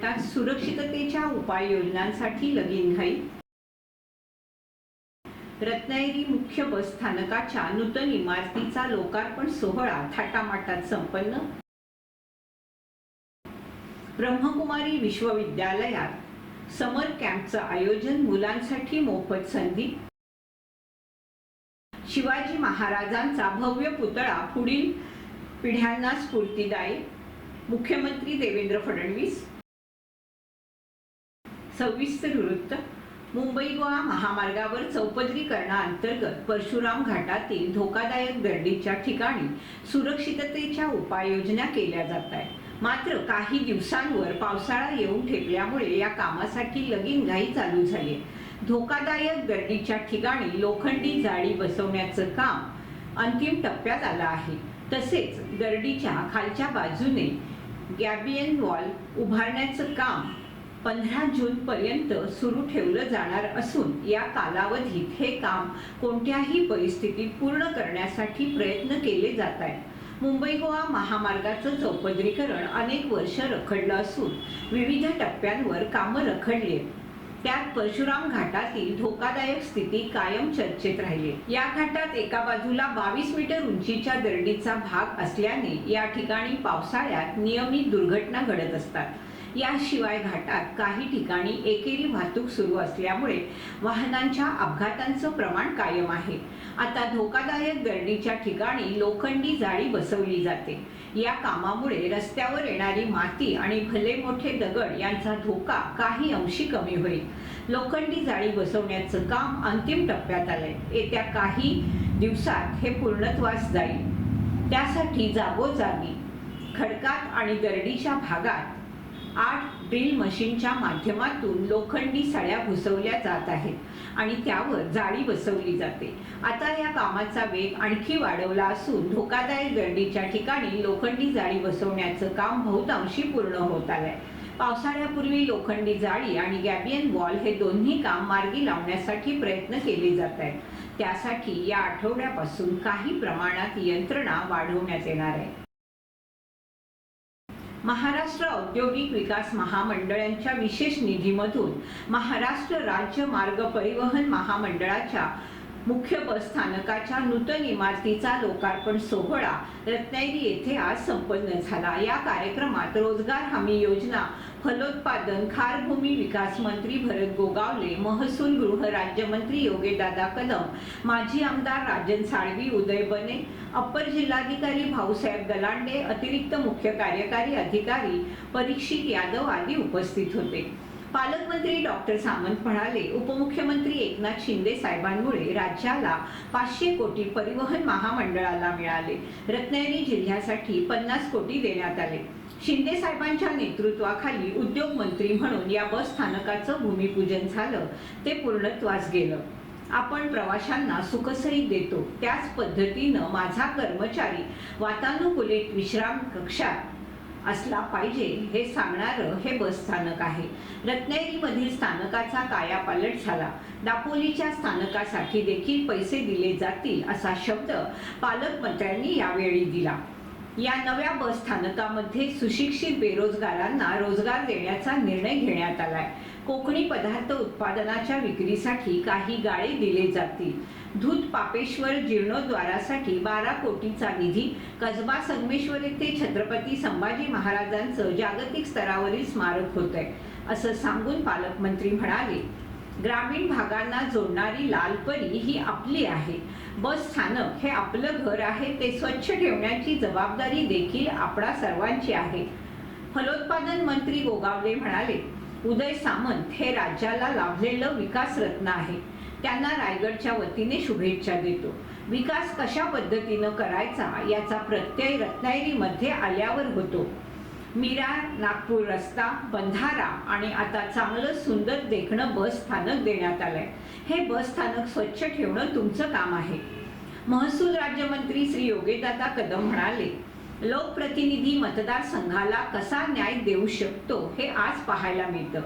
परशुराम सुरक्षिततेच्या उपाययोजनांसाठी लगीनघाई रत्नागिरी मुख्य बस स्थानकाच्या नूतन इमारतीचा लोकार्पण सोहळा थाटामाटात संपन्न. ब्रह्मकुमारी विश्वविद्यालयात समर कॅम्पचं आयोजन मुलांसाठी मोफत संधी. शिवाजी महाराजांचा भव्य पुतळा पुढील पिढ्यांना स्फूर्तीदायी. मुख्यमंत्री देवेंद्र फडणवीस सविस्तर वृत्त मुंबई गोवा महामार्गावर चौपदरीकरणाअंतर्गत परशुराम घाटातील धोकादायक गर्दीच्या ठिकाणी सुरक्षिततेच्या उपाययोजना केल्या जात आहेत. मात्र काही दिवसांवर पावसाळा येऊन ठेपल्यामुळे या कामासाठी लगीनघाई चालू झाली आहे. धोकादायक गर्दीच्या ठिकाणी लोखंडी जाळी बसवण्याचं काम अंतिम टप्प्यात आलं आहे. तसेच गर्दीच्या खालच्या बाजूने गॅबियन वॉल उभारण्याचं काम पंधरा जून पर्यंत सुरू ठेवलं जाणार असून या कालावधीत हे काम कोणत्याही परिस्थितीत पूर्ण करण्यासाठी प्रयत्न केले जात आहेत. मुंबई गोवा महामार्गाचं चौपदरीकरण अनेक वर्ष रखडलं असून विविध टप्प्यांवर कामं रखडली त्यात परशुराम घाटातील धोकादायक स्थिती कायम चर्चेत राहिली. या घाटात एका बाजूला बावीस मीटर उंचीच्या दरडीचा भाग असल्याने या ठिकाणी पावसाळ्यात नियमित दुर्घटना घडत असतात. याशिवाय घाटात काही ठिकाणी एकेरी वाहतूक सुरू असल्यामुळे वाहनांच्या अपघातांचं प्रमाण कायम आहे. आता धोकादायक गर्दीच्या ठिकाणी लोखंडी जाळी बसवली जाते. या कामामुळे रस्त्यावर येणारी माती आणि भले मोठे दगड यांचा धोका काही अंशी कमी होईल. लोखंडी जाळी बसवण्याचं काम अंतिम टप्प्यात आलंय. येत्या काही दिवसात हे पूर्णत्वास जाईल. त्यासाठी जागोजागी खडकात आणि दरडीच्या भागात आठ ड्रिल मशीनच्या माध्यमातून लोखंडी सळ्या घुसवल्या जात आहेत आणि त्यावर जाळी बसवली जाते. आता या कामाचा वेग आणखी वाढवला असून धोकादायक गर्दीच्या ठिकाणी लोखंडी जाळी बसवण्याचं काम बहुतांशी पूर्ण होत आलंय. पावसाळ्यापूर्वी लोखंडी जाळी आणि गॅबियन वॉल हे दोन्ही काम मार्गी लावण्यासाठी प्रयत्न केले जात आहेत. त्यासाठी या आठवड्यापासून काही प्रमाणात यंत्रणा वाढवण्यात येणार आहे. महाराष्ट्र औद्योगिक विकास महामंडळांच्या विशेष निधीमधून महाराष्ट्र राज्य मार्ग परिवहन महामंडळाच्या मुख्य बसस्थानकाच्या नूतन इमारतीचा लोकार्पण सोहळा रत्नागिरी येथे आज संपन्न झाला. या कार्यक्रमात रोजगार हमी योजना फलोत्पादन खारभूमी विकास मंत्री भरत गोगावले महसूल गृह राज्यमंत्री योगेदादा कदम माजी आमदार राजन साळवी उदय बने अप्पर जिल्हाधिकारी भाऊसाहेब गलांडे अतिरिक्त मुख्य कार्यकारी अधिकारी परीक्षित यादव आदी उपस्थित होते. पालकमंत्री डॉक्टर सामंत म्हणाले उपमुख्यमंत्री एकनाथ शिंदे साहेबांमुळे राज्याला पाचशे कोटी परिवहन महामंडळाला मिळाले. रत्नागिरी जिल्ह्यासाठी पन्नास कोटी देण्यात आले. शिंदे साहेबांच्या नेतृत्वाखाली उद्योग मंत्री म्हणून या बस स्थानकाचं भूमिपूजन झालं. ते पूर्णत्वास गेलं. आपण प्रवाशांना सुखसही देतो. त्याच पद्धतीनं माझा कर्मचारी वातानुकूलित विश्राम कक्षात असला पाहिजे हे सांगणारं हे बस स्थानक आहे. रत्नागिरीमधील स्थानकाचा कायापालट झाला. दापोलीच्या स्थानकासाठी देखील पैसे दिले जातील असा शब्द पालकमंत्र्यांनी यावेळी दिला. या नव्या बस स्थानकामध्ये सुशिक्षित बेरोजगारांना रोजगार देण्याचा निर्णय घेण्यात आलाय. कोकणी पदार्थ उत्पादनाच्या विक्रीसाठी काही गाळे दिले जातील. धूत पापेश्वर जीर्णोद्वारासाठी बारा कोटीचा निधी कसबा संगमेश्वर येथे छत्रपती संभाजी महाराजांचं जागतिक स्तरावरील स्मारक होत आहे असं सांगून पालकमंत्री म्हणाले. ग्रामीण भागांना जोडणारी लालपरी ही आपली आहे. बस स्थानक हे आपलं घर आहे ते स्वच्छ ठेवण्याची जबाबदारी देखील आपणा सर्वांची आहे. फलोत्पादन मंत्री गोगावले म्हणाले उदय सामंत हे राज्याला लाभलेलं विकास रत्न आहे. त्यांना रायगडच्या वतीने शुभेच्छा देतो. विकास कशा पद्धतीनं करायचा याचा प्रत्यय रत्नागिरीमध्ये आल्यावर होतो. मीरा नागपूर रस्ता बंधारा आणि आता चांगलं सुंदर देखणं बस स्थानक देण्यात आलंय. हे बस स्थानक स्वच्छ ठेवणं तुमचं काम आहे. महसूल राज्यमंत्री श्री योगेदादा कदम म्हणाले लोकप्रतिनिधी मतदारसंघाला कसा न्याय देऊ शकतो हे आज पाहायला मिळतं.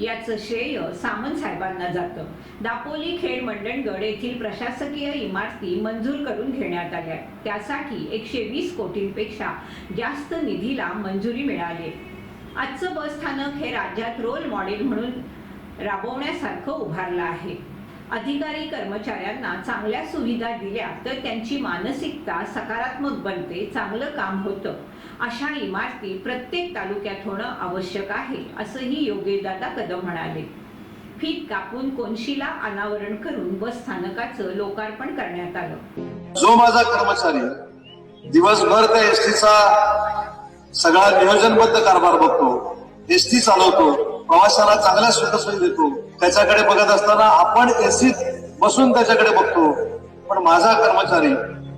याचं श्रेय सामंत साहेबांना जातं. दापोली खेड मंडणगड येथील प्रशासकीय इमारती मंजूर करून घेण्यात आल्या. त्यासाठी एकशे वीस कोटींपेक्षा जास्त निधीला मंजुरी मिळाली. आजचं बस स्थानक हे राज्यात रोल मॉडेल म्हणून राबवण्यासारखं उभारलं आहे. अधिकारी कर्मचाऱ्यांना चांगल्या सुविधा दिल्या तर त्यांची मानसिकता सकारात्मक बनते चांगलं काम होतं. अशा इमारती प्रत्येक तालुक्यात होणं आवश्यक आहे असंही योगेशदादा कदम म्हणाले. फीत कापून कोनशीला अनावरण करून बस स्थानकाचं लोकार्पण करण्यात आलं. जो माझा कर्मचारी दिवसभर त्या एसटीचा सगळा नियोजनबद्ध कारभार बघतो एसटी चालवतो प्रवाशाला चांगल्या सुखसोयी देतो त्याच्याकडे बघत असताना आपण एसीत बसून त्याच्याकडे बघतो. पण माझा कर्मचारी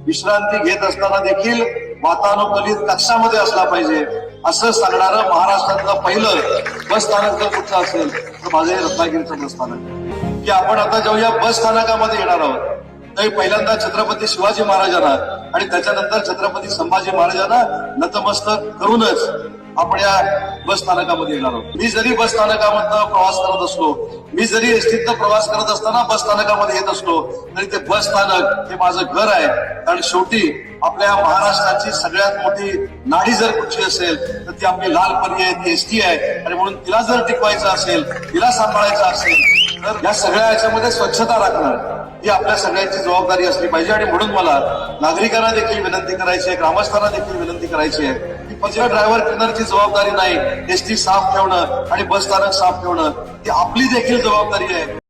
विश्रांती घेत असताना देखील वातानुकूलित कक्षामध्ये असला पाहिजे. असं सांगणारं महाराष्ट्रातलं पहिलं बस स्थानक जर कुठलं असेल तर माझं हे रत्नागिरीचं बस स्थानक की आपण आता जेव्हा या बस स्थानकामध्ये येणार आहोत. तरी पहिल्यांदा छत्रपती शिवाजी महाराजांना आणि त्याच्यानंतर छत्रपती संभाजी महाराजांना नतमस्तक करूनच आपण या बस स्थानकामध्ये येणार आहोत. मी जरी बस स्थानकामधनं प्रवास करत असलो मी जरी एसटीतनं प्रवास करत असताना बस स्थानकामध्ये येत असलो तरी ते बस स्थानक हे माझं घर आहे. कारण शेवटी आपल्या महाराष्ट्राची सगळ्यात मोठी नाडी जर कुठची असेल तर ती आपली लाल परी आहे ती एसटी आहे. आणि म्हणून तिला जर टिकवायचं असेल तिला सांभाळायचं असेल तर या सगळ्या याच्यामध्ये स्वच्छता राखणं ही आपल्या सगळ्यांची जबाबदारी असली पाहिजे. आणि म्हणून मला नागरिकांना देखील विनंती करायची आहे ग्रामस्थांना देखील विनंती करायची आहे. की ड्रायव्हर क्लिनरची जबाबदारी नाही. एसटी साफ ठेवणं आणि बस स्थानक साफ ठेवणं ही आपली देखील जबाबदारी आहे.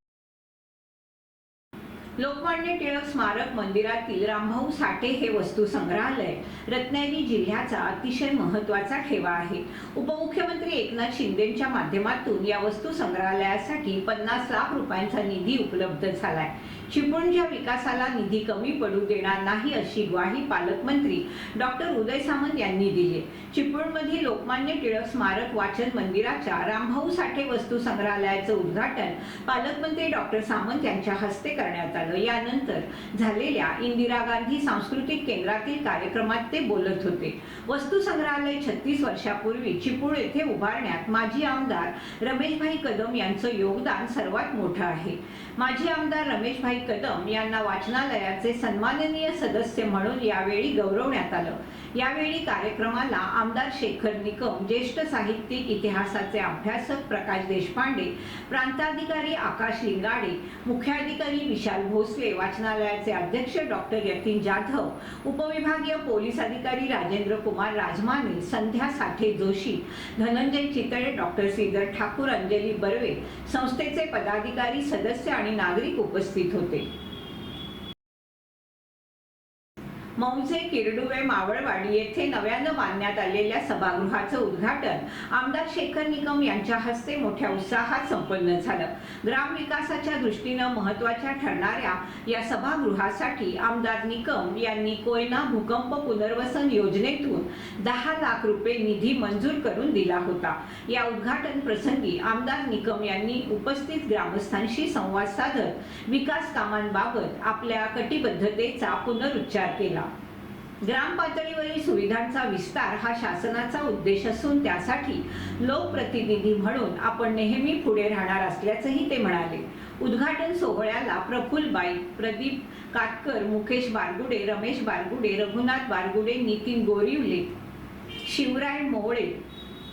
लोकमान्य टिळक स्मारक मंदिरातील रामभाऊ साठे हे वस्तू संग्रहालय रत्नागिरी जिल्ह्याचा अतिशय महत्त्वाचा ठेवा आहे. उपमुख्यमंत्री एकनाथ शिंदेच्या माध्यमातून या वस्तू संग्रहालयासाठी पन्नास लाख रुपयांचा निधी उपलब्ध झालाय. चिपळूणच्या विकासाला निधी कमी पडू देणार नाही अशी ग्वाही पालकमंत्री डॉक्टर उदय सामंत यांनी दिली. चिपळूणमधील लोकमान्य टिळक स्मारक वाचन मंदिराच्या रामभाऊ साठे वस्तू संग्रहालयाचं उद्घाटन पालकमंत्री डॉक्टर सामंत यांच्या हस्ते करण्यात आलं. यानंतर झालेल्या इंदिरा गांधी सांस्कृतिक केंद्रातील कार्यक्रमात ते बोलत होते. वस्तू संग्रहालय छत्तीस वर्षापूर्वी चिपळूण येथे उभारण्यात माजी आमदार रमेशभाई कदम यांचं योगदान सर्वात मोठं आहे. माजी आमदार रमेशभाई कदम यांना वाचनालयाचे सन्माननीय सदस्य म्हणून यावेळी गौरवण्यात आलं. यावेळी कार्यक्रमाला आमदार शेखर निकम ज्येष्ठ साहित्यिक इतिहासाचे अभ्यासक प्रकाश देशपांडे प्रांताधिकारी आकाश लिंगाडे मुख्याधिकारी विशाल भोसले वाचनालयाचे अध्यक्ष डॉक्टर यतीन जाधव उपविभागीय पोलीस अधिकारी राजेंद्र कुमार राजमाने संध्या साठे जोशी धनंजय चितळे डॉक्टर श्रीधर ठाकूर अंजली बर्वे संस्थेचे पदाधिकारी सदस्य आणि नागरिक उपस्थित होते. मौजे किरडुवे मावळवाडी येथे नव्यानं बांधण्यात आलेल्या सभागृहाचं उद्घाटन आमदार शेखर निकम यांच्या हस्ते मोठ्या उत्साहात संपन्न झालं. ग्रामविकासाच्या दृष्टीनं महत्त्वाच्या ठरणाऱ्या या सभागृहासाठी आमदार निकम यांनी कोयना भूकंप पुनर्वसन योजनेतून दहा लाख रुपये निधी मंजूर करून दिला होता. या उद्घाटन प्रसंगी आमदार निकम यांनी उपस्थित ग्रामस्थांशी संवाद साधत विकास कामांबाबत आपल्या कटिबद्धतेचा पुनरुच्चार केला. ग्राम पातळीवरील सुविधांचा विस्तार हा शासनाचा उद्देश असून त्यासाठी लोकप्रतिनिधी म्हणून आपण नेहमी पुढे राहणार असल्याचंही ते म्हणाले. उद्घाटन सोहळ्याला प्रफुल्लबाई प्रदीप कातकर मुकेश बारगुडे रमेश बारगुडे रघुनाथ बारगुडे नितीन गोरिवले शिवराय मोहळे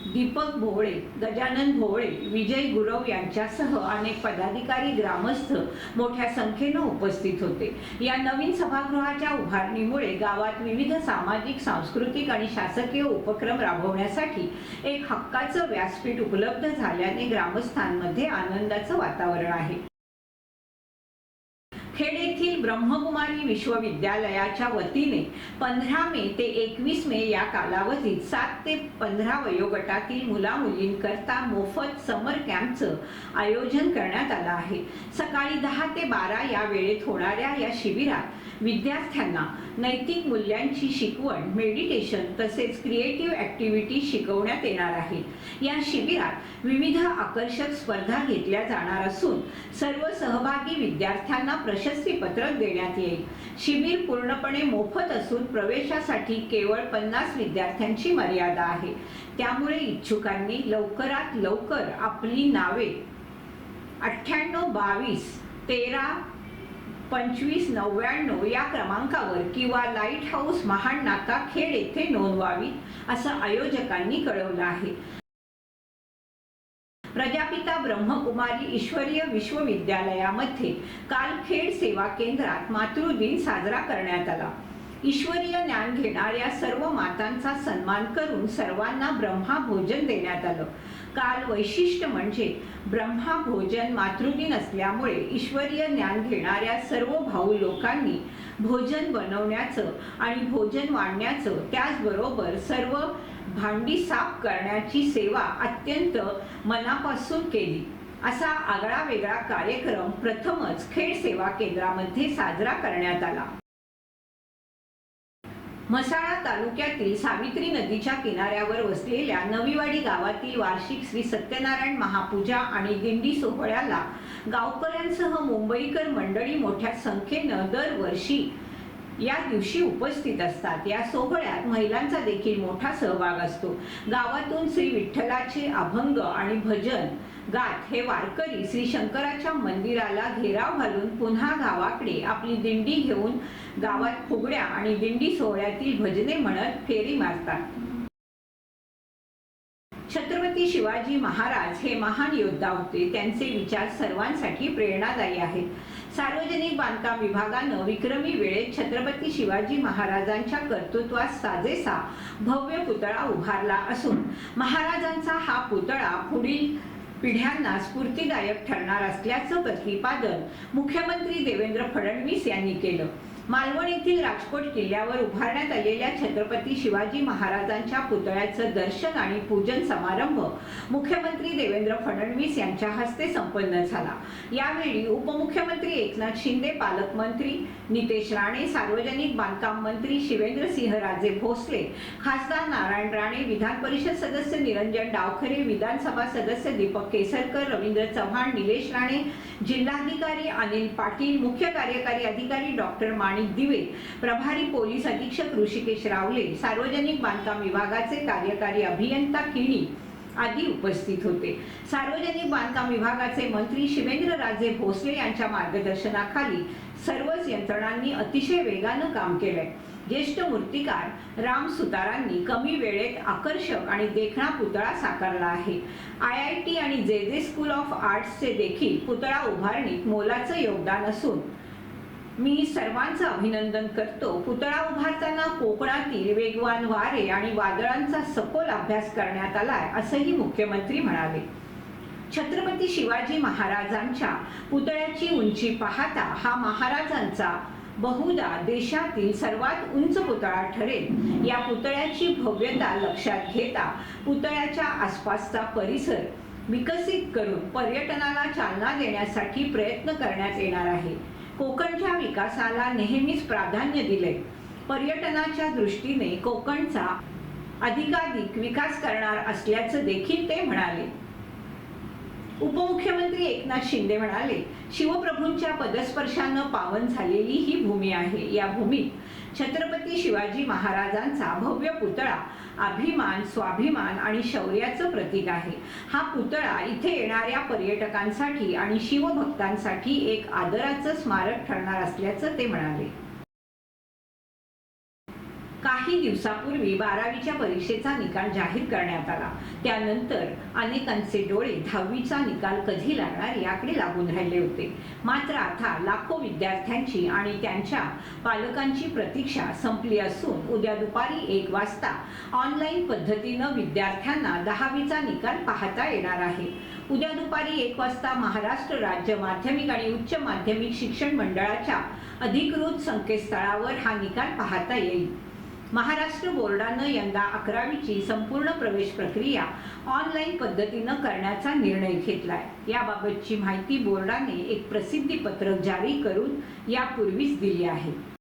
दीपक भोवळे गजानन भोवळे विजय गुरव यांच्यासह अनेक पदाधिकारी ग्रामस्थ मोठ्या संख्येनं उपस्थित होते. या नवीन सभागृहाच्या उभारणीमुळे गावात विविध सामाजिक सांस्कृतिक आणि शासकीय उपक्रम राबवण्यासाठी एक हक्काचं व्यासपीठ उपलब्ध झाल्याने ग्रामस्थांमध्ये आनंदाचं वातावरण आहे. खेड येथील ब्रह्मकुमारी विश्वविद्यालयाच्या वतीने पंधरा मे ते एकवीस मे या कालावधीत सात ते पंधरा वयोगटातील मुला मुलींकरता मोफत समर कॅम्पचं आयोजन करण्यात आलं आहे. सकाळी दहा ते बारा या वेळेत होणाऱ्या या शिबिरात विद्यार्थ्यांना नैतिक मूल्यांची शिकवण मेडिटेशन तसेच क्रिएटिव्ह ॲक्टिव्हिटी शिकवण्यात येणार आहे. या शिबिरात विविध आकर्षक स्पर्धा घेतल्या जाणार असून सर्व सहभागी विद्यार्थ्यांना प्रशस्तीपत्रक देण्यात येईल. शिबिर पूर्णपणे मोफत असून प्रवेशासाठी केवळ पन्नास विद्यार्थ्यांची मर्यादा आहे. त्यामुळे इच्छुकांनी लवकरात लवकर आपली नावे अठ्ठ्याण्णव बावीस तेरा पंचवीस नव्याण्णव या क्रमांकावर किंवा लाइट हाऊस महाड नाका खेड येथे नोंदवावी असं आयोजकांनी कळवलं आहे. प्रजापिता ब्रह्मकुमारी ईश्वरीय विश्वविद्यालयामध्ये काल खेड सेवा केंद्रात मातृदिन साजरा करण्यात आला. ईश्वरीय ज्ञान घेणाऱ्या सर्व मातांचा सन्मान करून सर्वांना ब्रह्मा भोजन देण्यात आलं. काल वैशिष्ट्य म्हणजे ब्रह्मा भोजन मातृदिन असल्यामुळे ईश्वरीय ज्ञान घेणाऱ्या सर्व भाऊ लोकांनी भोजन बनवण्याचं आणि भोजन वाढण्याचं त्याचबरोबर सर्व भांडी साफ करण्याची सेवा अत्यंत मनापासून केली. असा आगळा वेगळा कार्यक्रम प्रथमच खेड सेवा केंद्रामध्ये साजरा करण्यात आला. मसाळा तालुक्यातील सावित्री नदीच्या किनाऱ्यावर वसलेल्या नवीवाडी गावातील वार्षिक श्री सत्यनारायण महापूजा आणि दिंडी सोहळ्याला गावकऱ्यांसह मुंबईकर मंडळी मोठ्या संख्येनं दरवर्षी या दिवशी उपस्थित असतात. या सोहळ्यात महिलांचा देखील मोठा सहभाग असतो. गावातून श्री विठ्ठलाचे अभंग आणि भजन गात हे वारकरी श्री शंकराच्या मंदिराला घेराव घालून पुन्हा गावाकडे आपली दिंडी घेऊन गावात फुगड्या आणि दिंडी सोहळ्यातील भजने म्हणत फेरी मारतात. छत्रपती शिवाजी महाराज हे महान योद्धा होते. त्यांचे विचार सर्वांसाठी प्रेरणादायी आहेत. सार्वजनिक बांधकाम विभागानं विक्रमी वेळेत छत्रपती शिवाजी महाराजांच्या कर्तृत्वास साजेसा भव्य पुतळा उभारला असून महाराजांचा हा पुतळा पुढील पिढ्यांना स्फूर्तीदायक ठरणार असल्याचं प्रतिपादन मुख्यमंत्री देवेंद्र फडणवीस यांनी केलं. मालवण येथील राजकोट किल्ल्यावर उभारण्यात आलेल्या छत्रपती शिवाजी महाराजांच्या पुतळ्याचं दर्शन आणि पूजन समारंभ मुख्यमंत्री देवेंद्र फडणवीस यांच्या हस्ते संपन्न झाला. यावेळी उपमुख्यमंत्री एकनाथ शिंदे पालकमंत्री नितेश राणे सार्वजनिक बांधकाम मंत्री शिवेंद्रसिंह राजे भोसले खासदार नारायण राणे विधान परिषद सदस्य निरंजन डावखरे विधानसभा सदस्य दीपक केसरकर रवींद्र चव्हाण निलेश राणे जिल्हाधिकारी अनिल पाटील मुख्य कार्यकारी अधिकारी डॉक्टर माणिक दिवे प्रभारी पोलीस अधीक्षक ऋषिकेश रावले सार्वजनिक बांधकाम विभागाचे कार्यकारी अभियंता किणी आदी उपस्थित होते. सार्वजनिक बांधकाम विभागाचे मंत्री शिवेंद्र राजे भोसले यांच्या मार्गदर्शनाखाली सर्वच यंत्रणांनी अतिशय वेगानं काम केलंय. ज्येष्ठ मूर्तिकार राम सुतारांनी कमी वेळेत आकर्षक आणि देखणा पुतळा साकारला आहे. आय आय टी आणि जे जे स्कूल ऑफ आर्ट्सचे देखील पुतळा उभारणीत मोलाचं योगदान असून मी सर्वांचं अभिनंदन करतो. पुतळा उभारताना कोकणातील वेगवान वारे आणि वादळांचा सखोल अभ्यास करण्यात आलाय असंही मुख्यमंत्री म्हणाले. छत्रपती शिवाजी महाराजांच्या पुतळ्याची उंची पाहता हा महाराजांचा बहुधा देशातील सर्वात उंच पुतळा ठरेल. या पुतळ्याची भव्यता लक्षात घेता पुतळ्याच्या आसपासचा परिसर विकसित करून पर्यटनाला चालना देण्यासाठी प्रयत्न करण्यात येणार आहे. कोकणच्या विकासाला नेहमीच प्राधान्य दिले. पर्यटनाच्या दृष्टीने कोकणचा अधिकाधिक विकास करणार असल्याचं देखील ते म्हणाले. उपमुख्यमंत्री एकनाथ शिंदे म्हणाले शिवप्रभूंच्या पदस्पर्शानं पावन झालेली ही भूमी आहे. या भूमीत छत्रपती शिवाजी महाराजांचा भव्य पुतळा अभिमान स्वाभिमान आणि शौर्याचं प्रतीक आहे. हा पुतळा इथे येणाऱ्या पर्यटकांसाठी आणि शिवभक्तांसाठी एक आदराचं स्मारक ठरणार असल्याचं ते म्हणाले. काही दिवसापूर्वी बारावीच्या परीक्षेचा निकाल जाहीर करण्यात आला. त्यानंतर अनेकांचे डोळे दहावीचा निकाल कधी लागणार याकडे लागून राहिले होते. मात्र आता लाखो विद्यार्थ्यांची आणि त्यांच्या पालकांची प्रतीक्षा संपली असून उद्या दुपारी एक वाजता ऑनलाईन पद्धतीनं विद्यार्थ्यांना दहावीचा निकाल पाहता येणार आहे. उद्या दुपारी एक वाजता महाराष्ट्र राज्य माध्यमिक आणि उच्च माध्यमिक शिक्षण मंडळाच्या अधिकृत संकेतस्थळावर हा निकाल पाहता येईल. महाराष्ट्र बोर्डानं यंदा अकरावीची संपूर्ण प्रवेश प्रक्रिया ऑनलाईन पद्धतीनं करण्याचा निर्णय घेतलाय. याबाबतची माहिती बोर्डाने एक प्रसिद्धी पत्रक जारी करून यापूर्वीच दिली आहे.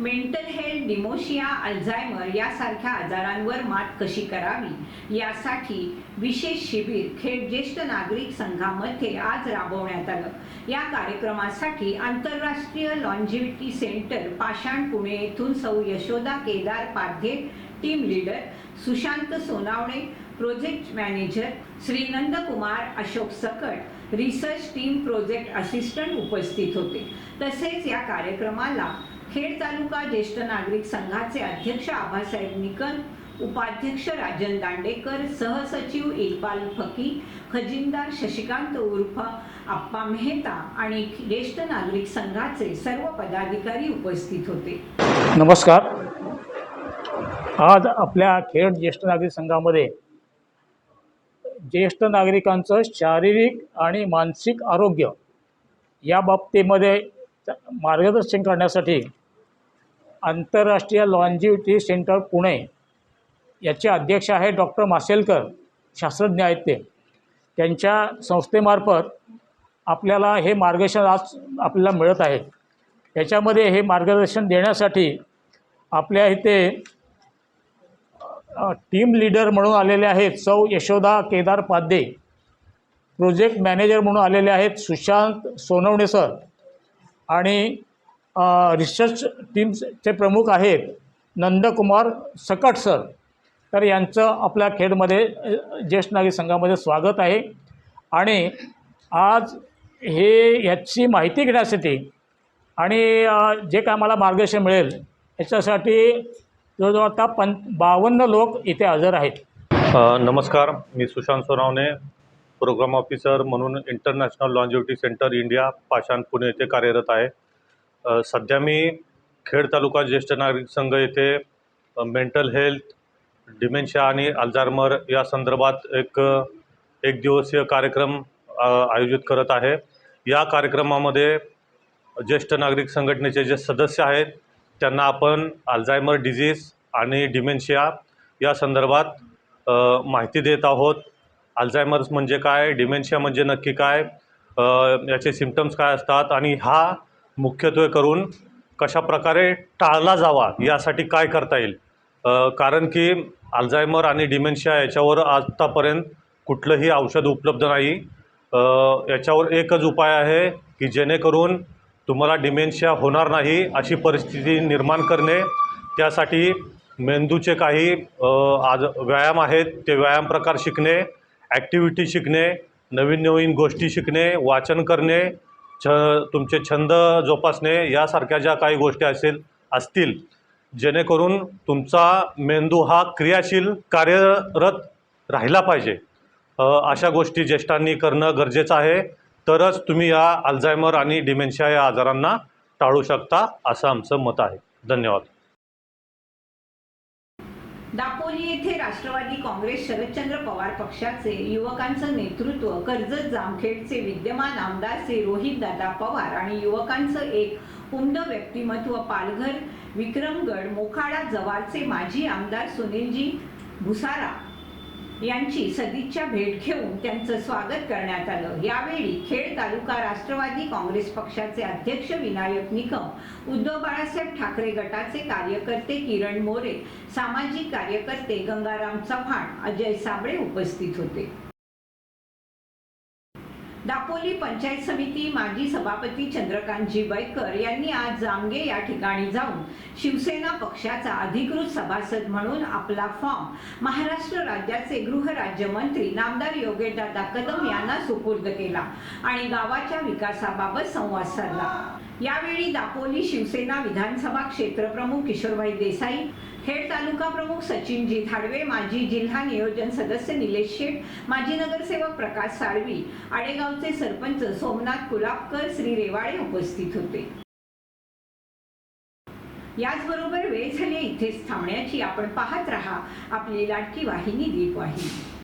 मेंटल हेल्थ डिमोशिया अल्झायमर यासारख्या आजारांवर मात कशी करावी? यासाठी विशेष शिबिर खेड ज्येष्ठ नागरिक संघामध्ये आज राबवण्यात आलं. या कार्यक्रमासाठी आंतरराष्ट्रीय लॉन्जिव्हिटी सेंटर पाषाण पुणे येथून सौ Yashoda Kedar Padhye team leader Sushant Sonawane project manager Shri Nandkumar Ashok Sakat research team project assistant उपस्थित होते. तसेच या कार्यक्रमाला खेड तालुका ज्येष्ठ नागरिक संघाचे अध्यक्ष आबासाहेब निकम उपाध्यक्ष राजन दांडेकर सहसचिव इकबाल फकी खजिनदार शशिकांत उर्फ आप्पा मेहता आणि ज्येष्ठ नागरिक संघाचे सर्व पदाधिकारी उपस्थित होते. नमस्कार. आज आपल्या खेड ज्येष्ठ नागरिक संघामध्ये ज्येष्ठ नागरिकांचं शारीरिक आणि मानसिक आरोग्य या बाबतीमध्ये मार्गदर्शन करण्यासाठी आंतरराष्ट्रीय लॉन्जिव्हिटी सेंटर पुणे याचे अध्यक्ष आहे डॉक्टर मासेलकर शास्त्रज्ञ आहेत ते. त्यांच्या संस्थेमार्फत आपल्याला हे मार्गदर्शन आज आपल्याला मिळत आहे. याच्यामध्ये हे मार्गदर्शन देण्यासाठी आपल्या इथे टीम लीडर म्हणून आलेले आहेत सौ यशोदा केदार पाध्ये प्रोजेक्ट मॅनेजर म्हणून आलेले आहेत सुशांत सोनवणे सर आणि रिसर्च टीमचे प्रमुख आहेत नंदकुमार सकट सर. तर यांचं आपल्या खेडमध्ये ज्येष्ठ नागरिक संघामध्ये स्वागत आहे. आणि आज हे याची माहिती घेण्यासाठी आणि जे काय मला मार्गदर्शन मिळेल याच्यासाठी जवळजवळ आता पं बावन्न लोक इथे हजर आहेत. नमस्कार. मी सुशांत सोनावणे प्रोग्राम ऑफिसर म्हणून international longevity centre India Pashan Pune येथे कार्यरत आहे. सध्या मी खेड तालुका ज्येष्ठ नागरिक संघ येथे मेंटल हेल्थ डिमेन्शिया आणि अल्झायमर या संदर्भात एक एक दिवसीय कार्यक्रम आयोजित करत आहे. या कार्यक्रमामध्ये ज्येष्ठ नागरिक संघटनेचे जे सदस्य आहेत त्यांना आपण अल्झायमर डिझीज आणि डिमेन्शिया या संदर्भात माहिती देत आहोत. अल्झायमर्स म्हणजे काय? डिमेन्शिया म्हणजे नक्की काय? याचे सिम्टम्स काय असतात? आणि हा मुख्यत्वे करून कशा प्रकारे टाळला जावा यासाठी काय करता येईल? कारण की अल्झायमर आणि डिमेन्शिया याच्यावर आत्तापर्यंत कुठलंही औषध उपलब्ध नाही. याच्यावर एकच उपाय आहे की जेणेकरून तुम्हाला डिमेन्शिया होणार नाही अशी परिस्थिती निर्माण करणे. त्यासाठी मेंदूचे काही आज व्यायाम आहेत ते व्यायाम प्रकार शिकणे ॲक्टिव्हिटी शिकणे नवीन नवीन गोष्टी शिकणे वाचन करणे छ तुमचे छंद जोपासणे यासारख्या ज्या काही गोष्टी असेल असतील जेणेकरून तुमचा मेंदू हा क्रियाशील कार्यरत राहिला पाहिजे. अशा गोष्टी ज्येष्ठांनी करणं गरजेचं आहे. तरच तुम्ही या अल्झायमर आणि डिमेन्शिया या आजारांना टाळू शकता असं आमचं मत आहे. धन्यवाद. दापोली राष्ट्रवादी काँग्रेस शरदचंद्र पवार पक्षाचे युवकांचं नेतृत्व कर्जत जामखेडचे विद्यमान आमदार श्री पवार आणि युवकांचं एक उमद व्यक्तिमत्व पालघर विक्रमगड मोखाडा जवारचे माजी आमदार सुनीलजी भुसारा यांची सदिच्छा भेट घेऊन त्यांचं स्वागत करण्यात आलं. यावेळी खेड तालुका राष्ट्रवादी काँग्रेस पक्षाचे अध्यक्ष विनायक निकम उद्धव बाळासाहेब ठाकरे गटाचे कार्यकर्ते किरण मोरे सामाजिक कार्यकर्ते गंगाराम चव्हाण अजय साबळे उपस्थित होते. दापोली पंचायत समिती माजी सभापती चंद्रकांतजी बैकर यांनी आज जामगे या ठिकाणी जाऊन शिवसेना पक्षाचा अधिकृत सभासद म्हणून आपला फॉर्म महाराष्ट्र राज्याचे गृहराज्यमंत्री नामदार योगेशदादा कदम यांना सुपूर्द केला आणि गावाच्या विकासाबाबत संवाद साधला. यावेळी दापोली शिवसेना विधानसभा क्षेत्रप्रमुख किशोरभाई देसाई खेड तालुका प्रमुख सचिनजी धाडवे माजी जिल्हा नियोजन सदस्य निलेश शेठ माजी नगरसेवक प्रकाश साळवी आडेगावचे सरपंच सोमनाथ कुलापकर श्री रेवाळे उपस्थित होते. याचबरोबर वेळ झाली इथेच थांबण्याची. आपण पाहत रहा आपली लाडकी वाहिनी दीपवाहिनी.